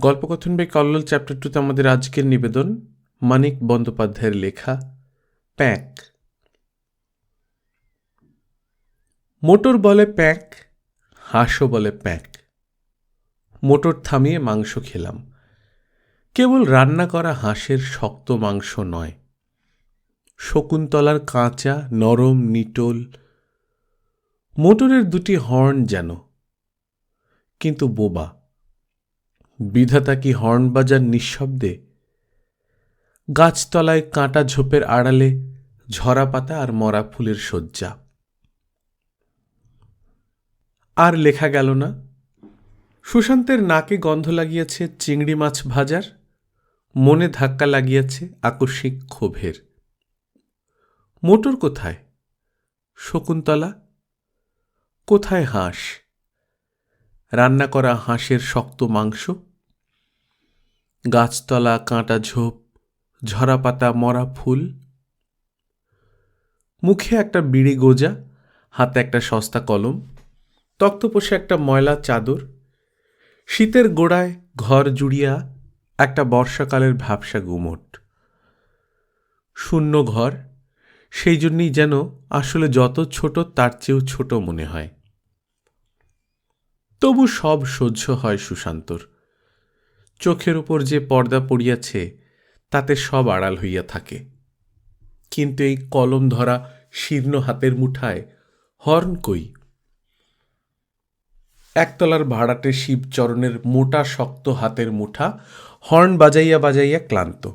গল্পকথন by Kallol chapter টুতে আমাদের আজকের নিবেদন, মানিক বন্দ্যোপাধ্যায়ের লেখা, প্যাঁক। মোটর বলে প্যাঁক, হাঁসও বলে প্যাঁক। মোটর থামিয়ে মাংস খেলাম। কেবল রান্না করা হাঁসের শক্ত মাংস নয়। শকুন্তলার কাঁচা, নরম, নিটোল, মোটরের দুটি হর্ন যেন। কিন্তু বোবা বিধাতা কি হর্ন বাজার নিঃশব্দে? গাছতলায় কাঁটা ঝোপের আড়ালে, ঝরা পাতা আর মরা ফুলের শয্যা। আর লেখা গেল না। সুশান্তের নাকে গন্ধ লাগিয়েছে চিংড়ি মাছ ভাজার, মনে ধাক্কা লাগিয়েছে আকস্মিক ক্ষোভের। মোটর কোথায়? শকুন্তলা? কোথায় হাঁস? রান্না করা হাঁসের শক্ত মাংস? গাছতলা, কাঁটা ঝোপ ঝরা পাতা মরা ফুল। মুখে একটা বিড়ি গোজা, হাতে একটা সস্তা কলম তক্তপোষে একটা ময়লা চাদর, শীতের গোড়ায় ঘর জুড়িয়া একটা বর্ষাকালের ভ্যাবসা গুমট। শূন্য ঘর, সেই জন্যই যেন আসলে যত ছোট তার চেয়েও ছোট মনে হয়। তবু সব সহ্য হয় সুশান্তর। চোখের উপর যে পর্দা পড়িয়াছে, তাতে সব আড়াল হইয়া থাকে। কিন্তু এই কলম ধরা শীর্ণ হাতের মুঠায় হর্ন কই? একতলার ভাড়াটে শিবচরণের মোটা শক্ত হাতের মুঠা হর্ন বাজাইয়া বাজাইয়া ক্লান্ত।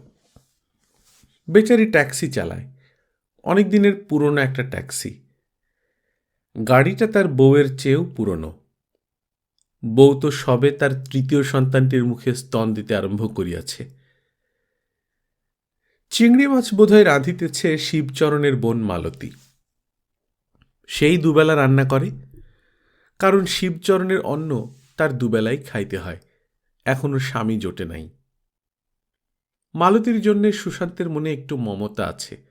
বেচারি ট্যাক্সি চালায়। অনেক দিনের পুরনো একটা ট্যাক্সি। গাড়িটা তার বউয়ের চেয়েও পুরনো। বউ তো সবে তার তৃতীয় সন্তানটির মুখে স্তন দিতে আরম্ভ করিয়াছে। চিংড়ি মাছ বোধহয় রাঁধিতেছে শিবচরণের বোন মালতী। সেই দুবেলা রান্না করে, কারণ শিবচরণের অন্ন তার দুবেলাই খাইতে হয়, এখনও স্বামী জোটে নাই। মালতীর জন্যে সুশান্তের মনে একটু মমতা আছে।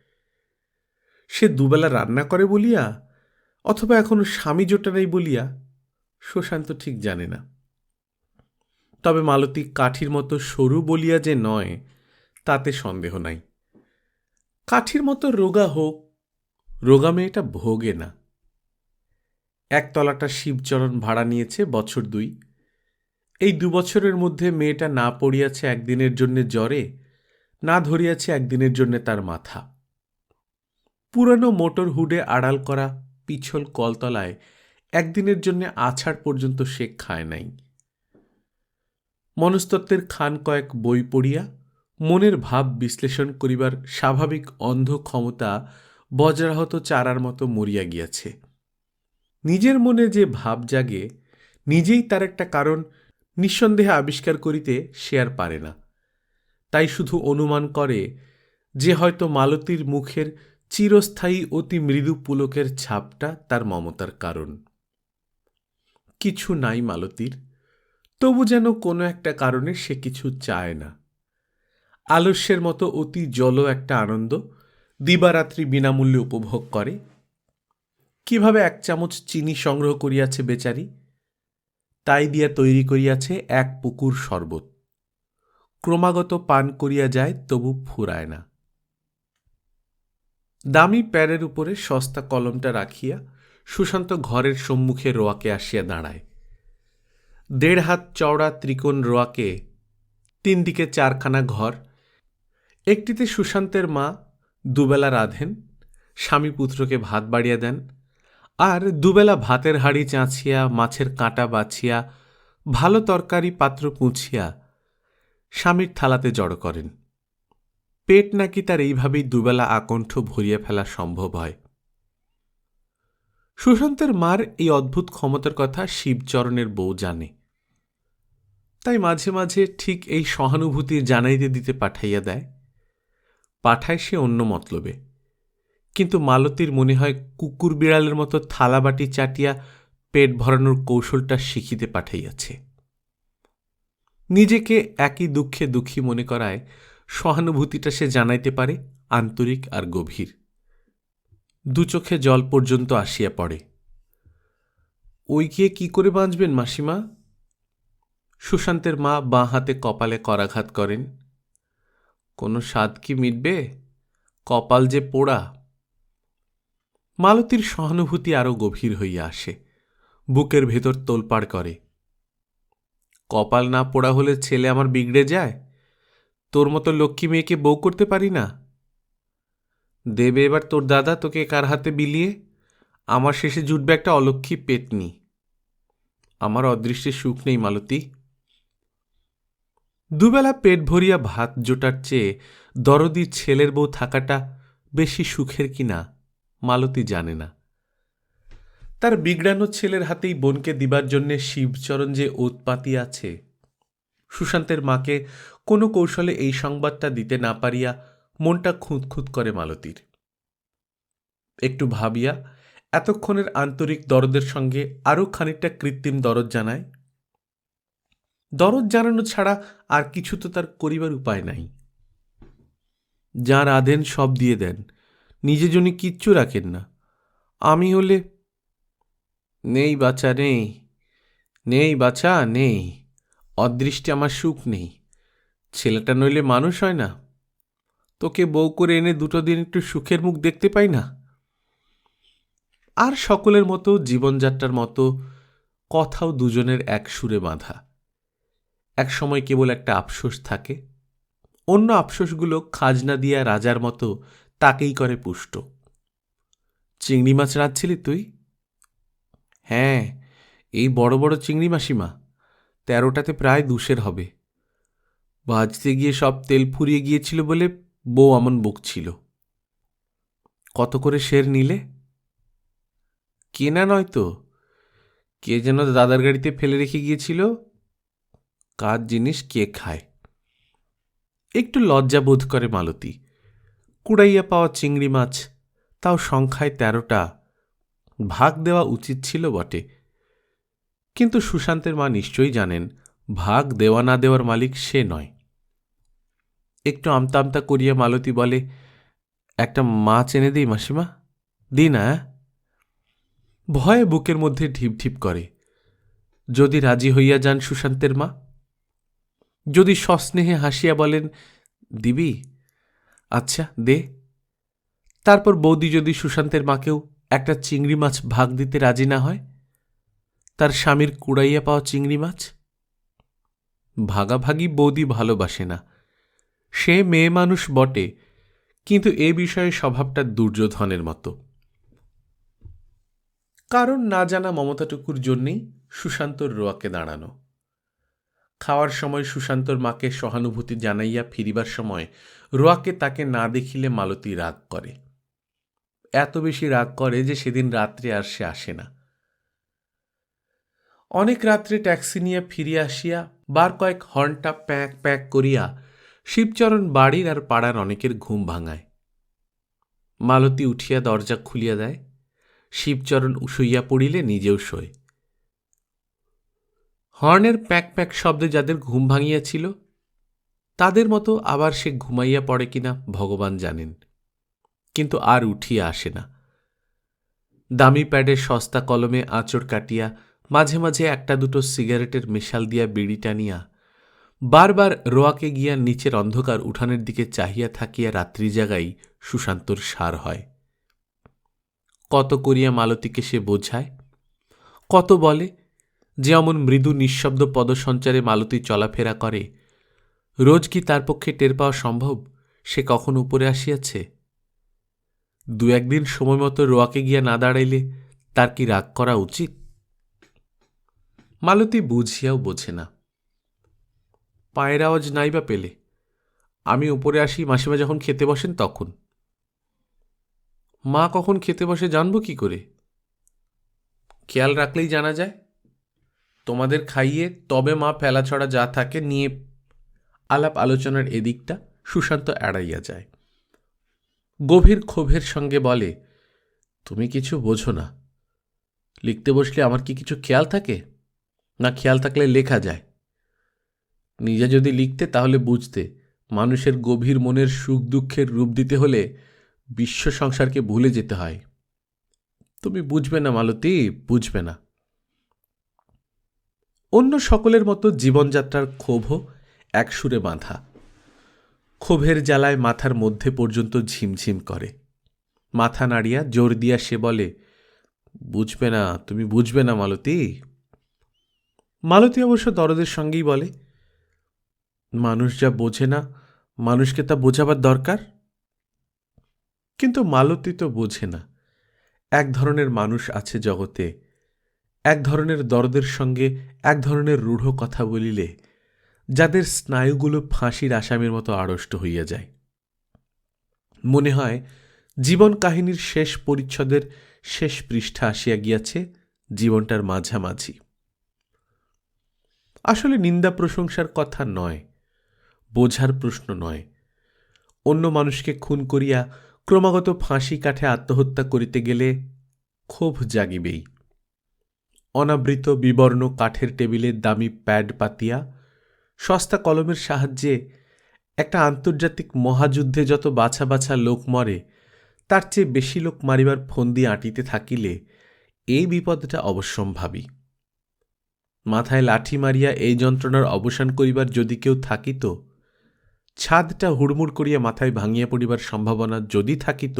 সে দুবেলা রান্না করে বলিয়া, অথবা এখনও স্বামী জোটে নাই বলিয়া সুশান্ত ঠিক জানে না। তবে মালতী কাঠির মতো সরু বলিয়া যে নয়, তাতে সন্দেহ নাই। কাঠির মতো রোগা হোক, রোগা মেয়েটা ভোগে না। একতলাটা শিবচরণ ভাড়া নিয়েছে বছর দুই। এই দু বছরের মধ্যে মেয়েটা না পড়িয়াছে একদিনের জন্যে জ্বরে, না ধরিয়াছে একদিনের জন্যে তার মাথা। পুরানো মোটর হুডে আড়াল করা পিছল কলতলায় একদিনের জন্য আছাড় পর্যন্ত সে খায় নাই। মনস্তত্ত্বের খান কয়েক বই পড়িয়া মনের ভাব বিশ্লেষণ করিবার স্বাভাবিক অন্ধ ক্ষমতা বজ্রাহত চারার মতো মরিয়া গিয়াছে। নিজের মনে যে ভাব জাগে, নিজেই তার একটা কারণ নিঃসন্দেহে আবিষ্কার করিতে সে আর পারে না। তাই শুধু অনুমান করে যে হয়তো মালতীর মুখের চিরস্থায়ী অতি মৃদু পুলকের ছাপটা তার মমতার কারণ। কিছু নাই মালতীর, তবু যেন কোনো একটা কারণে সে কিছু চায় না। আলস্যের মতো অতি জল একটা আনন্দ দিবারাত্রি বিনামূল্যে উপভোগ করে। কীভাবে এক চামচ চিনি সংগ্রহ করিয়াছে বেচারি, তাই দিয়া তৈরি করিয়াছে এক পুকুর শরবত। ক্রমাগত পান করিয়া যায়, তবু ফুরায় না। দামি প্যারের উপরে সস্তা কলমটা রাখিয়া সুশান্ত ঘরের সম্মুখে রোয়াকে আসিয়া দাঁড়ায়। দেড় হাত চওড়া ত্রিকোণ রোয়াকে, তিন দিকে চারখানা ঘর, একটিতে সুশান্তের মা, দুবেলা রাঁধেন, স্বামী পুত্রকে ভাত বাড়িয়া দেন, আর দুবেলা ভাতের হাড়ি চাঁচিয়া, মাছের কাঁটা বাছিয়া, ভালো তরকারি পাত্র পুঁছিয়া স্বামীর থালাতে জড়ো করেন। পেট নাকি তার এইভাবেই দুবেলা আকণ্ঠ ভরিয়া ফেলা সম্ভব হয়। সুশান্তের মার এই অদ্ভুত ক্ষমতার কথা শিবচরণের বউ জানে। তাই মাঝে মাঝে ঠিক এই সহানুভূতি জানাইতে দিতে পাঠাইয়া দেয়। পাঠায় সে অন্য মতলবে। কিন্তু মালতীর মনে হয় কুকুর বিড়ালের মতো থালাবাটি চাটিয়া পেট ভরানোর কৌশলটা শিখিতে পাঠাইয়াছে। নিজেকে একই দুঃখে দুঃখী মনে করায় সহানুভূতিটা সে জানাইতে পারে আন্তরিক আর গভীর। দু চোখে জল পর্যন্ত আসিয়া পড়ে। ওই গিয়ে কি করে বাঁচবেন মাসিমা? সুশান্তের মা বাঁ হাতে কপালে করাঘাত করেন। কোনো স্বাদ কি মিটবে? কপাল যে পোড়া। মালতীর সহানুভূতি আরও গভীর হইয়া আসে। বুকের ভেতর তোলপাড় করে। কপাল না পোড়া হলে ছেলে আমার বিগড়ে যায়? তোর মতো লক্ষ্মী মেয়েকে বউ করতে পারি না? দেবে এবার তোর দাদা, তোকে কার হাতে বিলিয়ে? আমার শেষে জুটবে একটা অলক্ষী পেতনি। আমার অদৃষ্টে সুখ নেই, মালতী। দুবেলা পেট ভরিয়া ভাত জোটার চেয়ে দরদি ছেলের বউ থাকাটা বেশি সুখের কিনা মালতী জানে না। তার বিগড়ানো ছেলের হাতেই বোনকে দিবার জন্যে শিবচরণ যে উৎপাতি আছে, সুশান্তের মাকে কোনো কৌশলে এই সংবাদটা দিতে না পারিয়া মনটা খুঁতখুত করে মালতীর। একটু ভাবিয়া এতক্ষণের আন্তরিক দরদের সঙ্গে আরও খানিকটা কৃত্রিম দরদ জানায় দরদ জানানো ছাড়া আর কিছু তো তার করিবার উপায় নাই। যার আদেন সব দিয়ে দেন, নিজে জন্য কিচ্ছু রাখেন না। আমি হলে, নেই বাচ্চা নেই নেই বাচ্চা নেই, অদৃষ্টে আমার সুখ নেই। ছেলেটা নইলে মানুষ হয় না। তোকে বউ করে এনে দুটো দিন একটু সুখের মুখ দেখতে পাই না? আর সকলের মতো জীবনযাত্রার মতো কথাও দুজনের এক সুরে বাঁধা। এক সময় কেবল একটা আফসোস থাকে, অন্য আফসোসগুলো খাজনা দিয়া রাজার মতো তাকেই করে পুষ্ট। চিংড়ি মাছ রাঁধছিলি তুই? হ্যাঁ এই বড় বড় চিংড়ি মাসিমা, তেরোটাতে প্রায় দুশের হবে। ভাজতে গিয়ে সব তেল ফুরিয়ে গিয়েছিল বলে বউ আমন বকছিল। কত করে শের নিলে? কেনা নয় তো। কে যেন দাদার গাড়িতে ফেলে রেখে গিয়েছিল। কার জিনিস কে খায়? একটু লজ্জা বোধ করে মালতী। কুড়াইয়া পাওয়া চিংড়ি মাছ, তাও সংখ্যায় তেরোটা। ভাগ দেওয়া উচিত ছিল বটে। কিন্তু সুশান্তের মা নিশ্চয়ই জানেন, ভাগ দেওয়া না দেওয়ার মালিক সে নয়। একটু আমতা আমতা করিয়া মালতী বলে, একটা মাছ এনে দিই, মাসিমা? দি না ভয়ে বুকের মধ্যে ঢিপ ঢিপ করে, যদি রাজি হইয়া যান সুশান্তের মা? যদি সস্নেহে হাসিয়া বলেন, দিবি? আচ্ছা দে। তারপর বৌদি যদি সুশান্তের মাকেও একটা চিংড়ি মাছ ভাগ দিতে রাজি না হয়, তার স্বামীর কুড়াইয়া পাওয়া চিংড়ি মাছ? ভাগাভাগি বৌদি ভালোবাসে না। সে মেয়ে মানুষ বটে, কিন্তু এ বিষয়ে স্বভাবটা দুর্যোধনের মতো। কারণ না জানা মমতাটুকুর জন্যেই সুশান্তর রোয়াকে দাঁড়ানো। খাওয়ার সময় সুশান্তর মাকে সহানুভূতি জানাইয়া ফিরিবার সময় রোয়াকে তাকে না দেখিলে মালতী রাগ করে। এত বেশি রাগ করে যে সেদিন রাত্রে আর সে আসে না। অনেক রাত্রে ট্যাক্সি নিয়ে ফিরিয়া আসিয়া বার কয়েক হর্নটা প্যাঁক প্যাঁক করিয়া শিবচরণ বাড়ির আর পাড়ার অনেকের ঘুম ভাঙায়। মালতী উঠিয়া দরজা খুলিয়া দেয়, শিবচরণ শুইয়া পড়িলে নিজেও শোয়। হর্নের প্যাক প্যাক শব্দে যাদের ঘুম ভাঙিয়াছিল, তাদের মতো আবার সে ঘুমাইয়া পড়ে কিনা ভগবান জানেন, কিন্তু আর উঠিয়া আসে না। দামি প্যাডের সস্তা কলমে আঁচড় কাটিয়া মাঝে মাঝে একটা দুটো সিগারেটের মেশাল দিয়া বিড়ি টানিয়া বারবার রোয়াকে গিয়া নিচের অন্ধকার উঠানের দিকে চাহিয়া থাকিয়া রাত্রি জাগাই সুশান্তর সার হয়। কত করিয়া মালতীকে সে বোঝায়? কত বলে, যে অমন মৃদু নিঃশব্দ পদসঞ্চারে মালতী চলাফেরা করে। রোজ কি তার পক্ষে টের পাওয়া সম্ভব? সে কখন উপরে আসিয়াছে? দু একদিন সময় মতো রোয়াকে গিয়া না দাঁড়াইলে তার কি রাগ করা উচিত? মালতী বুঝিয়াও বোঝে না। পায়ের আওয়াজ নাই বা পেলে। আমি উপরে আসি, মাসিমা যখন খেতে বসেন তখন। মা কখন খেতে বসে জানব কি করে? খেয়াল রাখলেই জানা যায়। তোমাদের খাইয়ে তবে মা ফেলাছড়া যা থাকে নিয়ে আলাপ আলোচনার এদিকটা সুশান্ত এড়াইয়া যায়। গভীর ক্ষোভের সঙ্গে বলে, তুমি কিছু বোঝো না। লিখতে বসলে আমার কি কিছু খেয়াল থাকে? না খেয়াল থাকলে লেখা যায়। নিজে যদি লিখতে, তাহলে বুঝতে। মানুষের গভীর মনের সুখ দুঃখের রূপ দিতে হলে বিশ্ব সংসারকে ভুলে যেতে হয়। তুমি বুঝবে না মালতী, বুঝবে না। অন্য সকলের মতো জীবনযাত্রার ক্ষোভও এক সুরে বাঁধা। ক্ষোভের জ্বালায় মাথার মধ্যে পর্যন্ত ঝিমঝিম করে। মাথা নাড়িয়া জোর দিয়া সে বলে, বুঝবে না, তুমি বুঝবে না মালতী। মালতী অবশ্য দরদের সঙ্গেই বলে মানুষ যা বোঝে না, মানুষকে তা বোঝাবার দরকার? কিন্তু মালতী তো বোঝে না। এক ধরনের মানুষ আছে জগতে, এক ধরনের দরদের সঙ্গে এক ধরনের রূঢ় কথা বলিলে যাদের স্নায়ুগুলো ফাঁসির আসামির মতো আড়ষ্ট হইয়া যায়। মনে হয় জীবন কাহিনীর শেষ পরিচ্ছদের শেষ পৃষ্ঠা আসিয়া গিয়াছে জীবনটার মাঝামাঝি। আসলে নিন্দা প্রশংসার কথা নয় বোঝার প্রশ্ন নয়। অন্য মানুষকে খুন করিয়া ক্রমাগত ফাঁসি কাঠে আত্মহত্যা করিতে গেলে ক্ষোভ জাগিবেই। অনাবৃত বিবর্ণ কাঠের টেবিলে দামি প্যাড পাতিয়া, সস্তা কলমের সাহায্যে একটা আন্তর্জাতিক মহাযুদ্ধে যত বাছা বাছা লোক মরে, তার চেয়ে বেশি লোক মারিবার ফন্দি আঁটিতে থাকিলে এই বিপদটা অবশ্যম্ভাবী। মাথায় লাঠি মারিয়া এই যন্ত্রণার অবসান করিবার যদি কেউ থাকিত ছাদটা হুড়মুড় করিয়া মাথায় ভাঙিয়া পড়িবার সম্ভাবনা যদি থাকিত,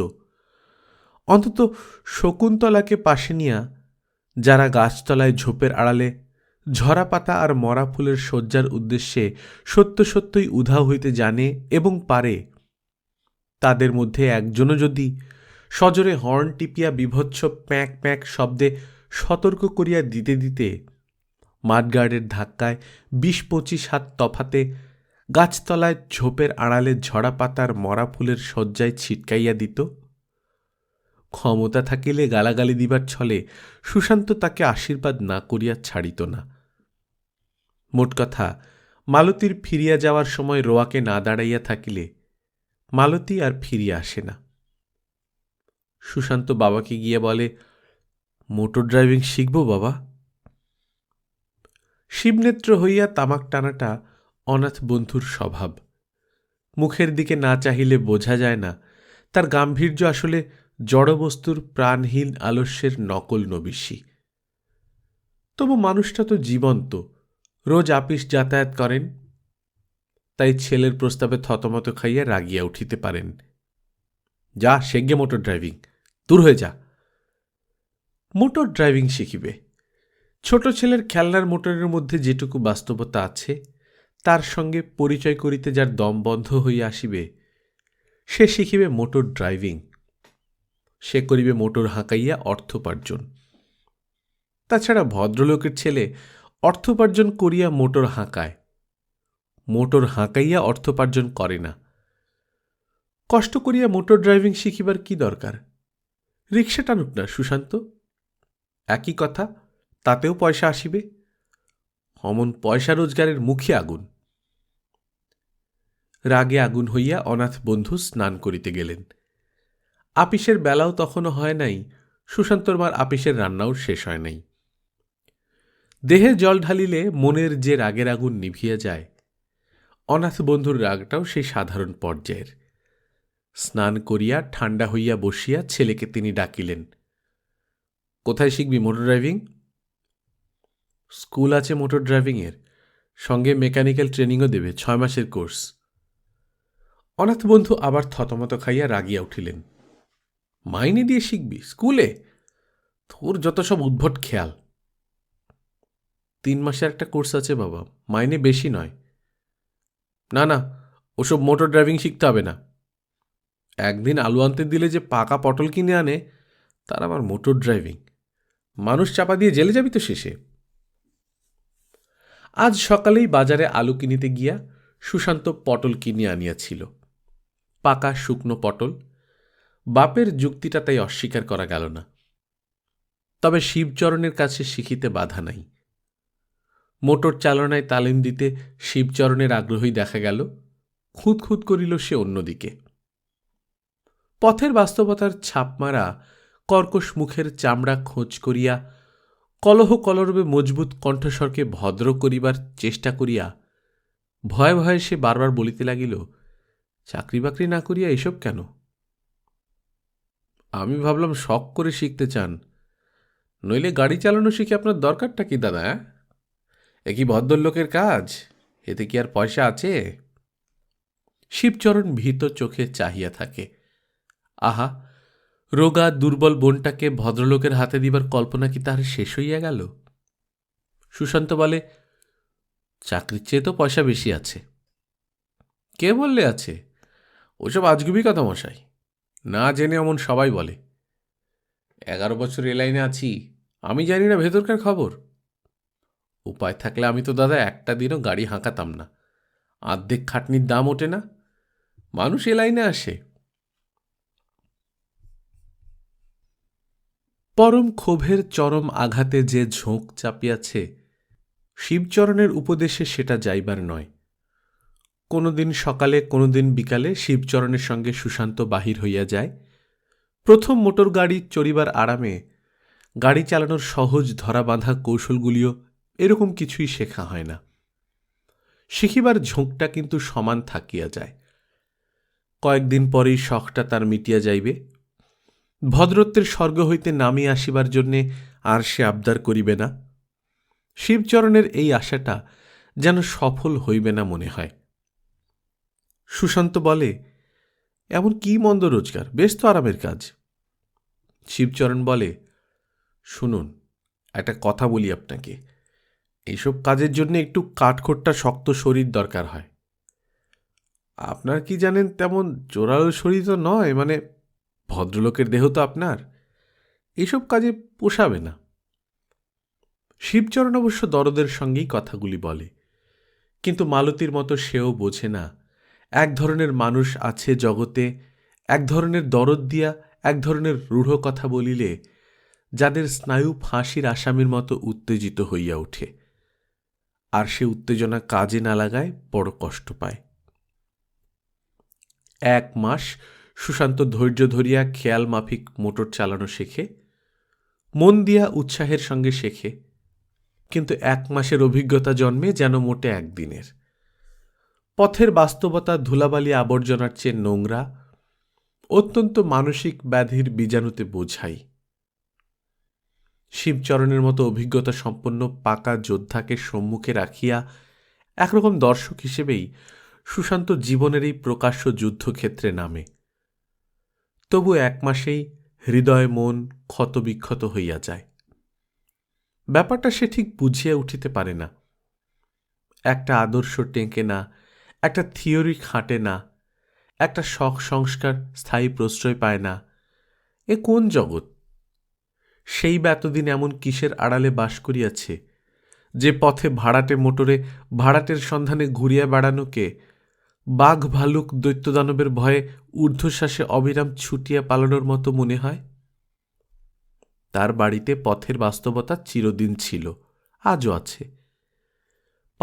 অন্তত শকুন্তলাকে পাশে নিয়া যারা গাছতলায় ঝোপের আড়ালে ঝরা পাতা আর মরা ফুলের শয্যার উদ্দেশ্যে সত্য সত্যই উধাও হইতে জানে এবং পারে, তাদের মধ্যে একজনও যদি সজোরে হর্ন টিপিয়া বিভৎস প্যাঁক প্যাঁক শব্দে সতর্ক করিয়া দিতে দিতে মাঠগার্ডের ধাক্কায় বিশ পঁচিশ হাত তফাতে গাছতলায় ঝোপের আড়ালে ঝরা পাতার মরা ফুলের শয্যায় ছিটকাইয়া দিত। ক্ষমতা থাকিলে গালাগালি দিবার ছলে সুশান্ত তাকে আশীর্বাদ না করিয়া ছাড়িত না। মোট কথা, মালতীর ফিরিয়া যাওয়ার সময় রোয়াকে না দাঁড়াইয়া থাকিলে মালতী আর ফিরিয়া আসে না। সুশান্ত বাবাকে গিয়ে বলে, মোটর ড্রাইভিং শিখব বাবা? শিবনেত্র হইয়া তামাক টানাটা অনাথ বন্ধুর স্বভাব। মুখের দিকে না চাহিলে বোঝা যায় না, তার গাম্ভীর্য আসলে জড়বস্তুর প্রাণহীন আলস্যের নকল নবিশি তবু মানুষটা তো জীবন্ত, রোজ আপিস যাতায়াত করেন, তাই ছেলের প্রস্তাবে থতমত খাইয়া রাগিয়া উঠিতে পারেন। যা সেগে মোটর ড্রাইভিং, দূর হয়ে যা। মোটর ড্রাইভিং শিখিবে। ছোট ছেলের খেলনার মোটরের মধ্যে যেটুকু বাস্তবতা আছে তার সঙ্গে পরিচয় করিতে যার দম বন্ধ হইয়া আসিবে, সে শিখিবে মোটর ড্রাইভিং। সে করিবে মোটর হাঁকাইয়া অর্থোপার্জন। তাছাড়া ভদ্রলোকের ছেলে অর্থোপার্জন করিয়া মোটর হাঁকায়। মোটর হাঁকাইয়া অর্থোপার্জন করে না। কষ্ট করিয়া মোটর ড্রাইভিং শিখিবার কি দরকার? রিক্সা টানুক না, সুশান্ত। একই কথা, তাতেও পয়সা আসিবে। অমন পয়সা রোজগারের মুখে আগুন। রাগে আগুন হইয়া অনাথ বন্ধু স্নান করিতে গেলেন। আপিসের বেলাও তখনও হয় নাই, সুশান্তর মার আপিসের রান্নাও শেষ হয় নাই। দেহে জল ঢালিলে মনের যে রাগের আগুন নিভিয়া যায়, অনাথ বন্ধুর রাগটাও সেই সাধারণ পর্যায়ের। স্নান করিয়া ঠান্ডা হইয়া বসিয়া ছেলেকে তিনি ডাকিলেন, কোথায় শিখবি মোটর ড্রাইভিং? স্কুল আছে মোটর ড্রাইভিংয়ের, সঙ্গে মেকানিক্যাল ট্রেনিংও দেবে, ছয় মাসের কোর্স। অনাথ বন্ধু আবার থতমত খাইয়া রাগিয়া উঠিলেন। মাইনে দিয়ে শিখবি, স্কুলে? তোর যত সব উদ্ভট খেয়াল। তিন মাসের একটা কোর্স আছে বাবা, মাইনে বেশি নয়। না না, ওসব মোটর ড্রাইভিং শিখতে হবে না। একদিন আলু আনতে দিলে যে পাকা পটল কিনে আনে, তার আবার মোটর ড্রাইভিং। মানুষ চাপা দিয়ে জেলে যাবি তো শেষে। আজ সকালেই বাজারে আলু কিনিতে গিয়া সুশান্ত পটল কিনিয়া আনিয়াছিল। পাকা শুকনো পটল। বাপের যুক্তিটা তাই অস্বীকার করা গেল না। তবে শিবচরণের কাছে শিখিতে বাধা নাই। মোটর চালনায় তালিম দিতে শিবচরণের আগ্রহী দেখা গেল। খুঁত খুঁত করিল সে অন্যদিকে। পথের বাস্তবতার ছাপ মারা কর্কশ মুখের চামড়া খোঁজ করিয়া কলহ কলরবে মজবুত কণ্ঠস্বরকে ভদ্র করিবার চেষ্টা করিয়া ভয়ে ভয়ে সে বারবার বলিতে লাগিল চাকরি বাকরি না করিয়া এসব কেন? আমি ভাবলাম শখ করে শিখতে চান। নইলে গাড়ি চালানো শিখে আপনার দরকারটা কি, দাদা এ কি ভদ্রলোকের কাজ? এতে কি আর পয়সা আছে? শিবচরণ ভীত চোখে চাহিয়া থাকে। আহা, রোগা দুর্বল বোনটাকে ভদ্রলোকের হাতে দিবার কল্পনা কি তাহার শেষ হইয়া গেল? সুশান্ত বলে, চাকরির চেয়ে তো পয়সা বেশি আছে। কে বললে আছে? ওসব আজগুবি কথা মশাই। না জেনে এমন সবাই বলে। এগারো বছর এ লাইনে আছি, আমি জানি না ভেতরকার খবর। উপায় থাকলে আমি তো দাদা একটা দিনও গাড়ি হাঁকাতাম না। আর্ধেক খাটনির দাম ওঠে না, মানুষ এ লাইনে আসে। পরম ক্ষোভের চরম আঘাতে যে ঝোঁক চাপিয়াছে, শিবচরণের উপদেশে সেটা যাইবার নয়। কোনোদিন সকালে, কোনোদিন বিকালে শিবচরণের সঙ্গে সুশান্ত বাহির হইয়া যায়। প্রথম মোটর গাড়ি চড়িবার আরামে গাড়ি চালানোর সহজ ধরা বাঁধা কৌশলগুলিও এরকম কিছুই শেখা হয় না। শিখিবার ঝোঁকটা কিন্তু সমান থাকিয়া যায়। কয়েকদিন পরেই শখটা তার মিটিয়া যাইবে। ভদ্রত্বের স্বর্গ হইতে নামিয়ে আসিবার জন্যে আর সে আবদার করিবে না। শিবচরণের এই আশাটা যেন সফল হইবে না মনে হয়। সুশান্ত বলে, এমন কি মন্দ রোজগার? বেশ তো আরামের কাজ। শিবচরণ বলে, শুনুন, একটা কথা বলি আপনাকে। এইসব কাজের জন্য একটু কাঠখোট্টা শক্ত শরীর দরকার হয়। আপনার কি জানেন, তেমন জোরালো শরীর তো নয় মানে ভদ্রলোকের দেহ তো আপনার। এইসব কাজে পোষাবে না। শিবচরণ অবশ্য দরদের সঙ্গেই কথাগুলি বলে, কিন্তু মালতীর মতো সেও বোঝে না এক ধরনের মানুষ আছে জগতে, এক ধরনের দরদ দিয়া এক ধরনের রূঢ় কথা বলিলে, যাদের স্নায়ু ফাঁসির আসামির মতো উত্তেজিত হইয়া ওঠে। আর সে উত্তেজনা কাজে না লাগায়, বড় কষ্ট পায়। এক মাস সুশান্ত ধৈর্য ধরিয়া খেয়াল মাফিক মোটর চালানো শেখে, মন দিয়া উৎসাহের সঙ্গে শেখে, কিন্তু এক মাসের অভিজ্ঞতা জন্মে যেন মোটে একদিনের। পথের বাস্তবতা ধুলাবালি আবর্জনার চেয়ে নোংরা, অত্যন্ত মানসিক ব্যাধির বীজাণুতে বোঝাই। শিবচরণের মতো অভিজ্ঞতা সম্পন্ন পাকা যোদ্ধাকে সম্মুখে রাখিয়া একরকম দর্শক হিসেবেই সুশান্ত জীবনের এই প্রকাশ্য যুদ্ধক্ষেত্রে নামে। তবু এক মাসেই হৃদয় মন ক্ষতবিক্ষত হইয়া যায়। ব্যাপারটা সে ঠিক বুঝিয়া উঠিতে পারে না। একটা আদর্শ টেঁকে না একটা থিওরি খাটে না, একটা শখ সংস্কার স্থায়ী প্রশ্রয় পায় না। এ কোন জগৎ? সেই বা এতদিন এমন কিসের আড়ালে বাস করিয়াছে, যে পথে ভাড়াটে মোটরে ভাড়াটের সন্ধানে ঘুরিয়া বেড়ানোকে বাঘ ভালুক দৈত্যদানবের ভয়ে ঊর্ধ্বশ্বাসে অবিরাম ছুটিয়া পালানোর মতো মনে হয়? তার বাড়িতে পথের বাস্তবতা চিরদিন ছিল, আজও আছে।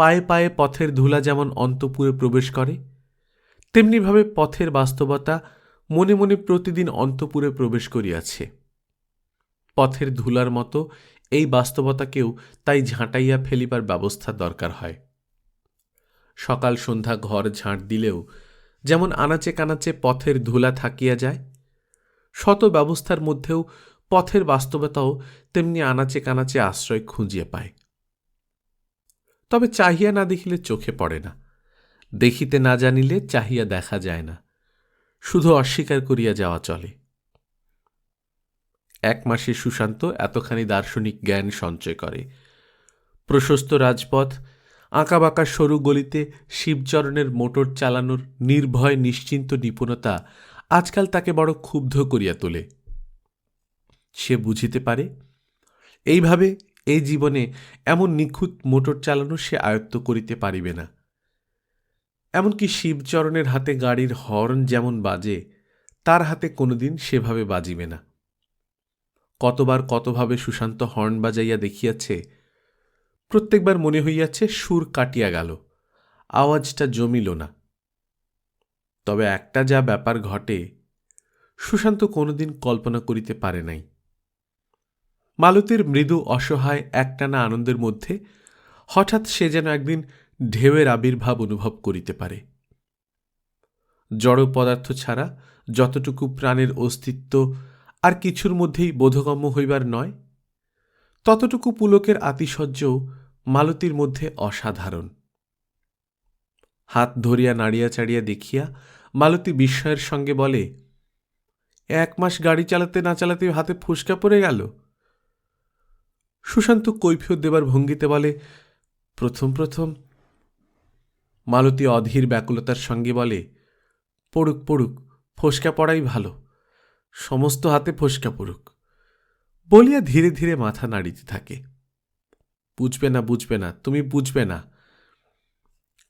পায়ে পায়ে পথের ধুলা যেমন অন্তপুরে প্রবেশ করে, তেমনিভাবে পথের বাস্তবতা মনে মনে প্রতিদিন অন্তপুরে প্রবেশ করিয়াছে। পথের ধুলার মতো এই বাস্তবতাকেও তাই ঝাঁটাইয়া ফেলিবার ব্যবস্থা দরকার হয়। সকাল সন্ধ্যা ঘর ঝাঁট দিলেও যেমন আনাচে কানাচে পথের ধুলা থাকিয়া যায়, শত ব্যবস্থার মধ্যেও পথের বাস্তবতাও তেমনি আনাচে কানাচে আশ্রয় খুঁজিয়া পায়। তবে চাহিয়া না দেখিলে চোখে পড়ে না। দেখিতে না জানিলে চাহিয়া দেখা যায় না। শুধু অস্বীকার করিয়া যাওয়া চলে। এক মাসে সুশান্ত এতখানি দার্শনিক জ্ঞান সঞ্চয় করে। প্রশস্ত রাজপথ, আঁকাবাঁকা সরু গলিতে শিবচরণের মোটর চালানোর নির্ভয়, নিশ্চিন্ত নিপুণতা আজকাল তাকে বড় ক্ষুব্ধ করিয়া তোলে। সে বুঝিতে পারে, এইভাবে এই জীবনে এমন নিখুঁত মোটর চালানো সে আয়ত্ত করিতে পারিবে না। এমনকি শিবচরণের হাতে গাড়ির হর্ন যেমন বাজে, তার হাতে কোনোদিন সেভাবে বাজিবে না। কতবার কতভাবে সুশান্ত হর্ন বাজাইয়া দেখিয়াছে, প্রত্যেকবার মনে হইয়াছে সুর কাটিয়া গেল, আওয়াজটা জমিল না। তবে একটা যা ব্যাপার ঘটে, সুশান্ত কোনোদিন কল্পনা করিতে পারে নাই। মালতীর মৃদু অসহায় একটানা আনন্দের মধ্যে হঠাৎ সে যেন একদিন ঢেউয়ের আবির্ভাব অনুভব করিতে পারে। জড় পদার্থ ছাড়া যতটুকু প্রাণের অস্তিত্ব আর কিছুর মধ্যেই বোধগম্য হইবার নয়, ততটুকু পুলকের আতিশয্যও মালতীর মধ্যে অসাধারণ। হাত ধরিয়া নাড়িয়া চাড়িয়া দেখিয়া মালতী বিস্ময়ের সঙ্গে বলে, এক মাস গাড়ি চালাতে না চালাতে হাতে ফুসকা পড়ে গেল? সুশান্ত কৈফিয়ত দেবার ভঙ্গিতে বলে, প্রথম প্রথম? মালতী অধীর ব্যাকুলতার সঙ্গে বলে, পড়ুক পড়ুক, ফোসকা পড়াই ভালো, সমস্ত হাতে ফোসকা পড়ুক। বলিয়া ধীরে ধীরে মাথা নাড়িতে থাকে। বুঝবে না বুঝবে না, তুমি বুঝবে না।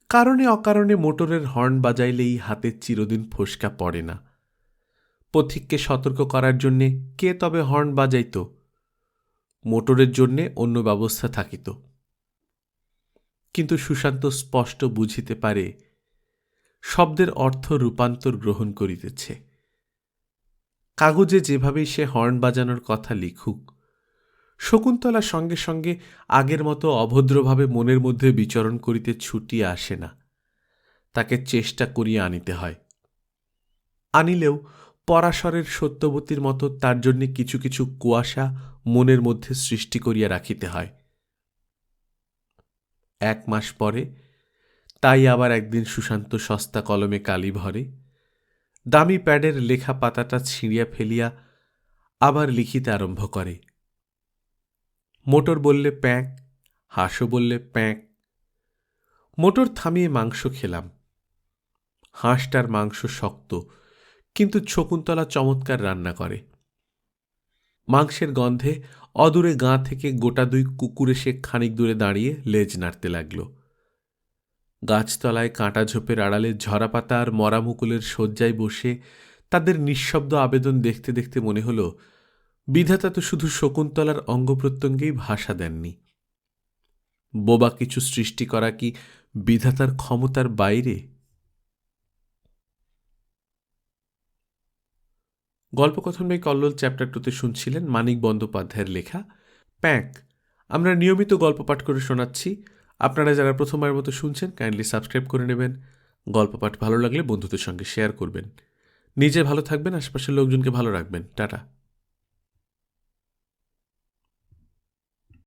কারণে অকারণে মোটরের হর্ন বাজাইলেই হাতে চিরদিন ফোসকা পড়ে না। পথিককে সতর্ক করার জন্যে কে তবে হর্ন বাজাইত? মোটরের জন্যে অন্য ব্যবস্থা থাকিত। কিন্তু সুশান্ত স্পষ্ট বুঝিতে পারে, শব্দের অর্থ রূপান্তর গ্রহণ করিতেছে। কাগজে যেভাবেই সে হর্ন বাজানোর কথা লিখুক শকুন্তলা সঙ্গে সঙ্গে আগের মতো অভদ্রভাবে মনের মধ্যে বিচরণ করিতে ছুটিয়া আসে না। তাকে চেষ্টা করিয়া আনিতে হয়। আনিলেও পরাশরের সত্যবতীর মতো তার জন্যে কিছু কিছু কুয়াশা মনের মধ্যে সৃষ্টি করিয়া রাখিতে হয়। এক মাস পরে তাই আবার একদিন সুশান্ত সস্তা কলমে কালি ভরে, দামি প্যাডের লেখা পাতাটা ছিঁড়িয়া ফেলিয়া আবার লিখিতে আরম্ভ করে। মোটর বললে প্যাঁক, হাঁসও বললে প্যাঁক। মোটর থামিয়ে মাংস খেলাম। হাঁসটার মাংস শক্ত কিন্তু শকুন্তলা চমৎকার রান্না করে। মাংসের গন্ধে অদূরে গাঁ থেকে গোটা দুই কুকুর এসে খানিক দূরে দাঁড়িয়ে লেজ নাড়তে লাগল। গাছতলায় কাঁটা ঝোপের আড়ালে ঝরা পাতা আর মরা মুকুলের শয্যায় বসে তাদের নিঃশব্দ আবেদন দেখতে দেখতে মনে হল, বিধাতা তো শুধু শকুন্তলার অঙ্গ প্রত্যঙ্গেই ভাষা দেননি। বোবা কিছু সৃষ্টি করা কি বিধাতার ক্ষমতার বাইরে? গল্পকথন বাই কল্লোল চ্যাপ্টার টুতে শুনছিলেন মানিক বন্দ্যোপাধ্যায়ের লেখা প্যাঁক। আমরা নিয়মিত গল্প পাঠ করে শোনাচ্ছি। আপনারা যারা প্রথমবার মতো শুনছেন কাইন্ডলি সাবস্ক্রাইব করে নেবেন। গল্প পাঠ ভালো লাগলে বন্ধুদের সঙ্গে শেয়ার করবেন। নিজে ভালো থাকবেন, আশেপাশের লোকজনকে ভালো রাখবেন। টাটা।